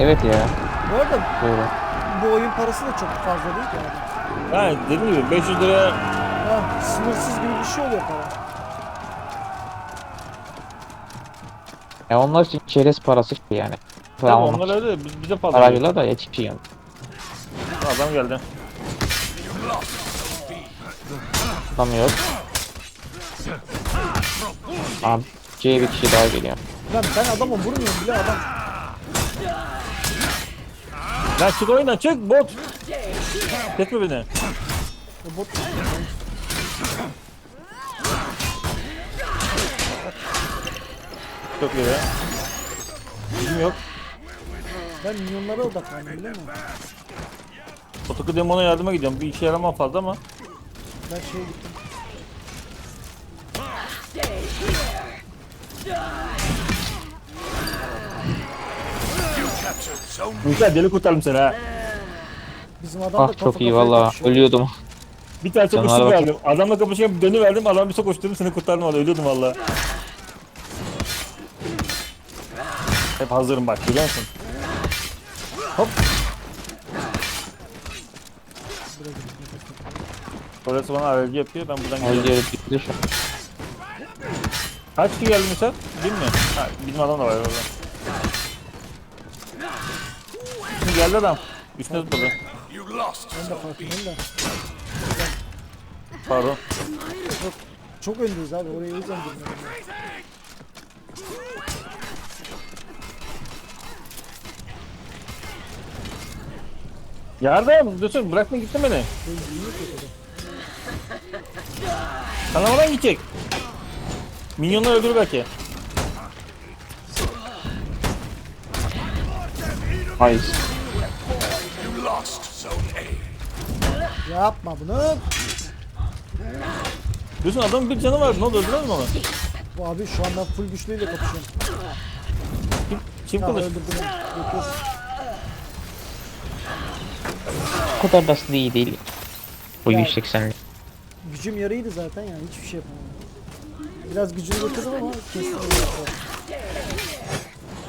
Evet ya. Bu arada Doğru. bu oyun parası da çok fazla değil ki abi. Ha dediğim gibi 500 liraya Ha, sınırsız gibi bir şey oluyor para. Ya onlar için çerez parası gibi yani. Tamam Tamam. onlar öyle biz, bize fazla. Parayla da yetişiyor. Adam geldi. Tutamıyor. Abi C'ye bir kişi daha geliyor. Lan ben adama vurmuyorum bile adam. Lan çık oyundan çık bot. Kesme beni. Bot Çok iyi ya. Bizim yok. ben milyonlara odaklandım biliyor musun? Otoku demona yardıma gidiyorum. Bir işe yaramam fazla ama. Ben şeye gittim. Mükemmel deli kurtardım seni ha. Bizim adam da Ah kafa çok iyi kafaya valla. Ölüyordum. Bir tane çok Canlara uçtu bak. verdim. Adamla kapışırken dönüverdim. Adam bir uçtu seni kurtardım valla. Ölüyordum valla. Hep hazırım bak görüyor musun? Hop. Orası bana aracı yapıyor. Ben buradan Öldü gidiyorum. şu an. Kaç kişi geldi mesela? Bilmiyorum. Ha, bizim adam da var orada. Şimdi geldi adam. Üstüne tutmadı. Ben de farkındayım da. Pardon. Çok öndeyiz abi oraya girmiyorum. ben. Yardım. Dursun bırakma gittin beni. Kanamadan gidecek. Minyonlar öldürür belki. Hayır. Yapma bunu. Dursun adamın bir canı var. Ne oldu öldürdün mü onu? Bu abi şu anda full güçlüyle kapışıyorum. Kim, kim Ha kılıç? öldürdüm. O kadar da aslında iyi değil. Bu Ya. 180'lik. Gücüm yarıydı zaten yani hiçbir şey yapamadım. Biraz gücünü getirdim ama.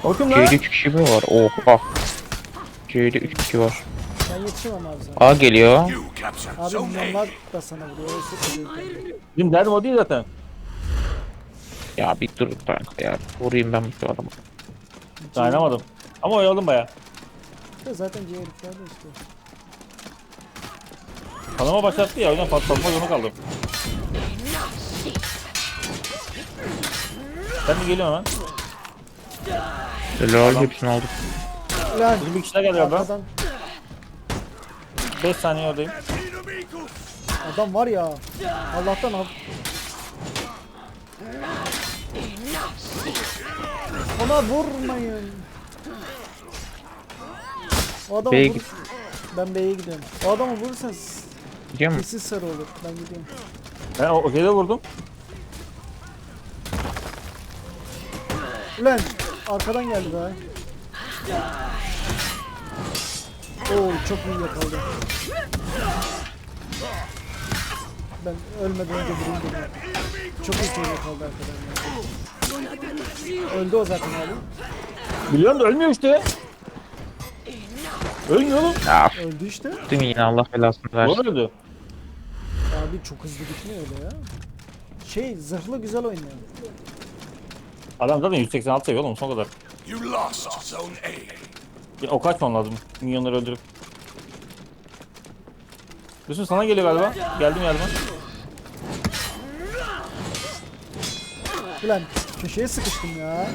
O kim lan? C'de 3 kişi mi var? Oha. C'de 3 kişi var. Ben yetişemem abi sana. A geliyor. Abi milyonlar da sana vuruyor. Orası kırıyor. Bizim derdim o değil zaten. Ya bir dur kanka ya. Vurayım ben bu adamı. Dayanamadım. Ama oyaladım baya. Zaten diğer herifler de işte. Kanama başlattı ya. O yüzden patlatma zorunda kaldım. Ben de geliyorum hemen. Lol hepsini aldık. Lan Bizim bir kişi daha geldi galiba. arkadan 5 saniye oradayım. adam var ya. Allah'tan al. Ona vurmayın. O adamı B'ye vur... git. Ben B'ye gidiyorum. O adamı vurursanız Gidiyor mu? kesin sarı olur. Ben gidiyorum. Ben o, o şeyde vurdum. Ulan arkadan geldi be. Oo çok iyi yakaladı. Ben ölmeden önce vurayım dedim. Çok iyi şey yakaladı arkadan. Öldü o zaten abi. Biliyorum da ölmüyor işte. Ölmüyor oğlum. Ya Öldü işte. f***tım yine Allah belasını versin. Doğru öldü. Abi çok hızlı gitmiyor öyle ya. Şey zırhlı güzel oynuyor. Adam zaten 186 seviyor oğlum son kadar. You lost Zone A. Ya, o kaçman lazım. Minyonları öldürüp. Yusuf sana geliyor galiba. Geldim yardıma. Ulan köşeye sıkıştım ya.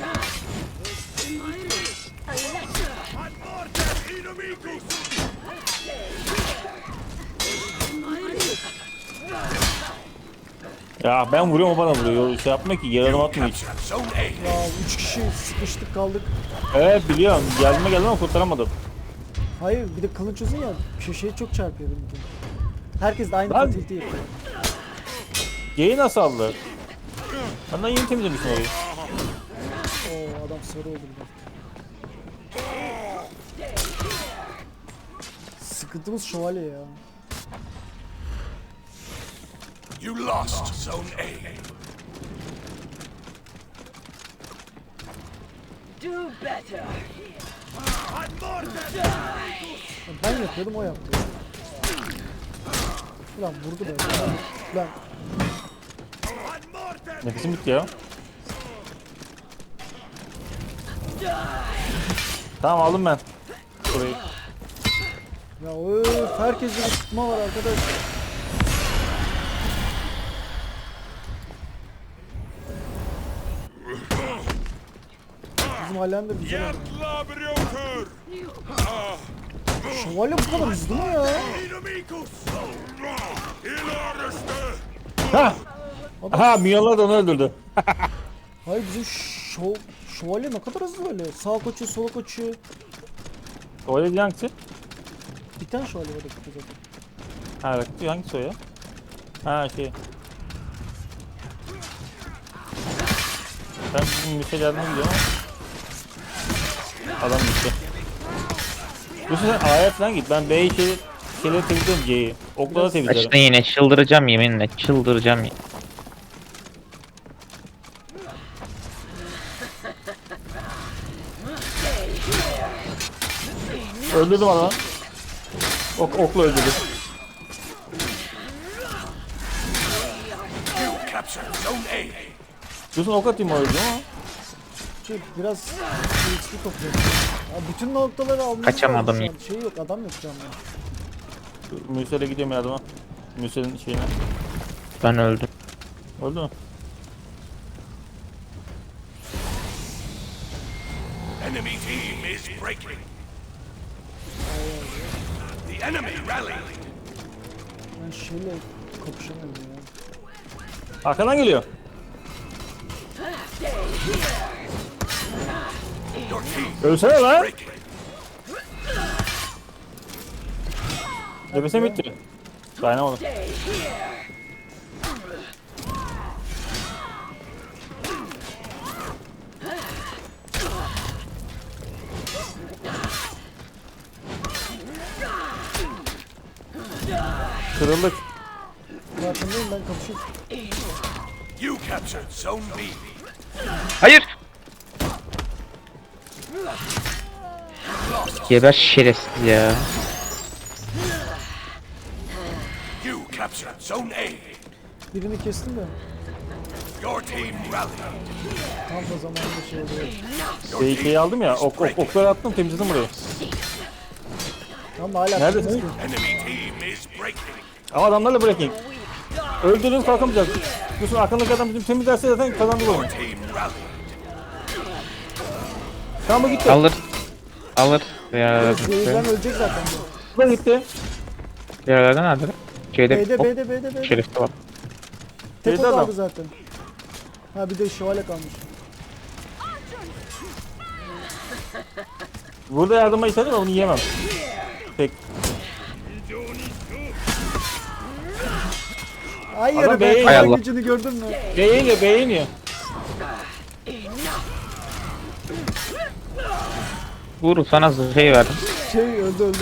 Ya ben vuruyorum o bana vuruyor. Şey yapmıyor ki geri adım atmıyor hiç. Ya üç kişi sıkıştık kaldık. Evet biliyorum. Yardıma geldim ama kurtaramadım. Hayır bir de kılıç uzun ya köşeye çok çarpıyor benimki. Herkes de aynı Lan- fatality yapıyor. G'yi nasıl aldı? Benden yeni temizlemişsin orayı. Oo adam sarı oldu bir de. Sıkıntımız şövalye ya. You lost Zone A. Do better. Ben yapıyordum o yaptı. Ulan vurdu be. Ulan Nefesim bitti ya. Tamam aldım ben. Burayı. ya öf herkeste bir tutma var arkadaş. Halen de güzel oynuyor. Labrioker! Şövalye bu kadar hızlı mı ya? Inimicus! Ilariste! Ha! Aha milyonlar da onu öldürdü. Hayır bizim şov, şövalye ne kadar hızlı böyle. Sağa kaçıyor, sola kaçıyor. O öyle hangisi? Bir tane şövalye var dakika zaten. Ha rakip hangisi o ya? Ha şey. Ben bizim bir şey yardıma gidiyorum ama. Adam gitti. Bu sefer A'ya falan git. Ben B'yi şey, şeyleri temizliyorum C'yi. Oklara temizlerim. Açtın yine çıldıracağım yeminle çıldıracağım. ya. Öldürdüm adamı. Ok, okla öldürdüm. Diyorsun ok atayım o öldü ama. Şey, biraz XP topluyorum. Ya bütün noktaları almamız Kaçamadım lazım şu ya. an. Şey yok, adam yok şu anda. Müsel'e gidiyorum yardıma. Müsel'in şeyine. Ben öldüm. Öldü mü? Enemy team is breaking! The enemy rallied! Ben şeyle kapışamıyorum ya. Arkadan geliyor. Your team Ölsene lan. breaking! Nefesim bitti. Dayanamadım. Kırıldık. Farkındayım ben kapışıyorum. You captured Zone B! Hayır. Geber şerefsiz ya. You captured Zone A! Birini kestim de Your team rallied! tam da zamanında şey oluyor. Your Şeyi, team şeyi aldım ya. is Ok, ok, breaking. okları attım temizledim burayı. Tam da hala Neredesin? kestim. Enemy team is breaking! Ama adamlarla breaking. Öldürdünüz kalkamayacak. Diyorsun arkandaki adam bizim temizlerse zaten kazandık oyunu. Team rallied! Tamam bu gitti. Alır. Alır. Ya. Zehirden ölecek zaten bu. Bu da gitti. Yerlerden nerede? Şeyde. B'de Hop, B'de B'de B'de. Şerif de var. Tek o B'de adam. kaldı zaten. Ha bir de şövalye kalmış. Burada yardıma istedim ama onu yiyemem. Pek. Hayır Adam be B'ye gücünü gördün mü? B'ye iniyor, B'ye iniyor. Vur sana zırhayı verdim. Şey öldü öldü.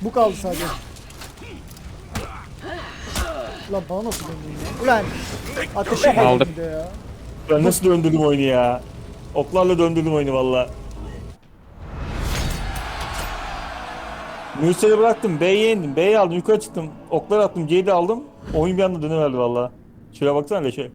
Bu kaldı sadece. Ulan bana nasıl döndün ya? Ulan ateşe geldi de ya. Ben nasıl döndürdüm oyunu ya. Oklarla döndürdüm oyunu valla. Mürsel'i bıraktım, B'ye indim, B'ye aldım, yukarı çıktım, oklar attım, C'yi de aldım. Oyun bir anda dönüverdi valla. Şuraya baksana leşe.